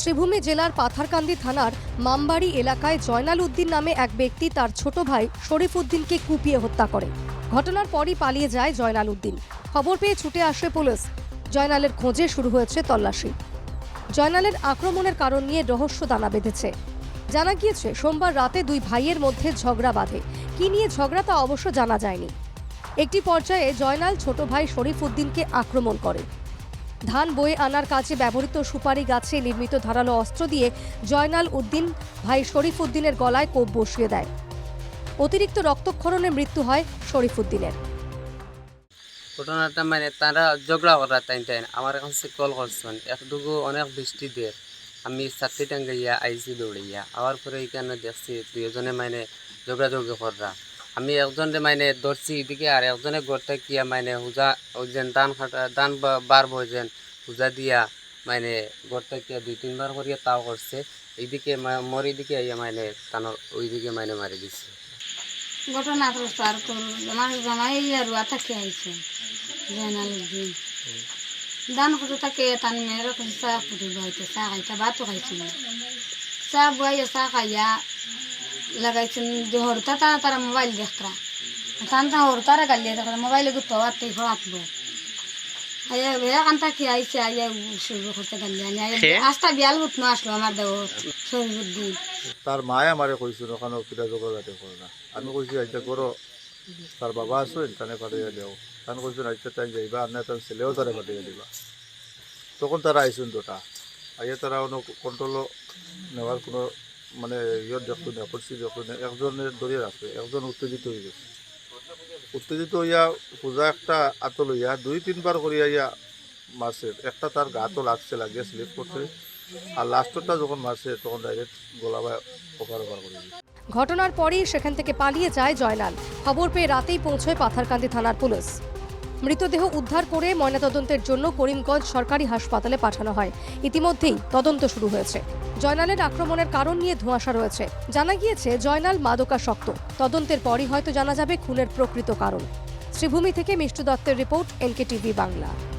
শ্রীভূমি জেলার পাথারকান্দি থানার মামবাড়ি এলাকায় জয়নাল উদ্দিন নামে এক ব্যক্তি তার ছোট ভাই শরীফ উদ্দিনকে কুপিয়ে হত্যা করে। ঘটনার পরই পালিয়ে যায় জয়নাল উদ্দিন। খবর পেয়ে ছুটে আসে পুলিশ। জয়নালের খোঁজে শুরু হয়েছে তল্লাশি। জয়নালের আক্রমণের কারণ নিয়ে রহস্য দানা বেঁধেছে। জানা গিয়েছে, সোমবার রাতে দুই ভাইয়ের মধ্যে ঝগড়া বাঁধে। কি নিয়ে ঝগড়া তা অবশ্য জানা যায়নি। একটি পর্যায়ে জয়নাল ছোট ভাই শরীফ উদ্দিনকে আক্রমণ করে। ধান বয়ে আনার কাজে ব্যবহৃত সুপারি গাছে নির্মিত ধারালো অস্ত্র দিয়ে জয়নাল উদ্দিন, ভাই শরীফ উদ্দিনের গলায় কোপ বসিয়ে দেয়। অতিরিক্ত রক্তক্ষরণে মৃত্যু হয় শরীফ উদ্দিনের। ঘটনাটা মানে তারা ঝগড়া করা টাইম টাইম আমার কাছে কল করছেন একটুকু অনেক বৃষ্টি দিয়ে আমি চারটি টাঙ্গাইয়া, আইসি দৌড়াইয়া, আবার পরে এখানে দেখছি দুজনে মানে ঝগড়া ঝগড়ি কররা। আমি একজনে মানে ধরছি এদিকে, আর একজনে গড়তে কিয়া মানে হুজা যেন দান খাটা, দান বার যেন হুজা দিয়া মানে গড়তে কিয়া দুই তিনবার করিয়া তাও করছে। এইদিকে মোর এইদিকে আইয়া মানে তানোর ওইদিকে মানে মারি দিচ্ছে ঘটনা তো পার করল আমার জামাই আর ওয়াটা কে আইছে দান। করে তাকে তান মেয়ের কাছে চা ফুটে বাইতে চা খাইতে, ভাতও খাইছিল চা বইয়া চা খাইয়া তারা মোবাইল দেখতরা তান তা হরতারা গালিয়ে দেখরা মোবাইলে গুতো আত্মাই ফড়াতবো আয়া ভেয়া কান্তা খেয়ে আইছে আইয়া শুরু করতে গালি আনি আয়া আস্তা বিয়াল গুত আসলো আমার দেহ শরীর দিন তার মায়ে আমারে কইছিল ওখানে কিটা যাতে করে না আমি কইছি আইতে করো তার বাবা আসুন তানে পাঠিয়ে দেও তান কইছিল আইতে তাই যাইবা আর না তার ছেলেও তারে পাঠিয়ে দিবা তখন তারা আইসুন দুটা আইয়া তারা কোনো কন্ট্রোল নেওয়ার কোনো মানে ইয়ত দেখতো না পরিস্থিতি দেখতো না একজনের ধরে রাখছে একজন উত্তেজিত হয়ে গেছে। উত্তেজিত হইয়া পূজা একটা আতো লইয়া দুই, তিনবার করিয়া ইয়া মারছে। একটা তার গাতো লাগছে, লাগিয়ে স্লিপ করছে। আর লাস্টটা যখন মারছে, তখন ডাইরেক্ট গোলা বা ওপার ওপার করে ঘটনার পরেই সেখান থেকে পালিয়ে যায় জয়লাল। খবর পেয়ে রাতেই পৌঁছয় পাথারকান্দি থানার পুলিশ। মৃতদেহ উদ্ধার করে ময়নাতদন্তের জন্য করিমগঞ্জ সরকারি হাসপাতালে পাঠানো হয়। ইতিমধ্যেই তদন্ত শুরু হয়েছে। জয়নালের আক্রমণের কারণ নিয়ে ধোঁয়াশা রয়েছে। জানা গিয়েছে, জয়নাল মাদকাসক্ত। তদন্তের পরই হয়তো জানা যাবে খুনের প্রকৃত কারণ। শ্রীভূমি থেকে মিষ্টু দত্তের রিপোর্ট এনকে টিভি বাংলা।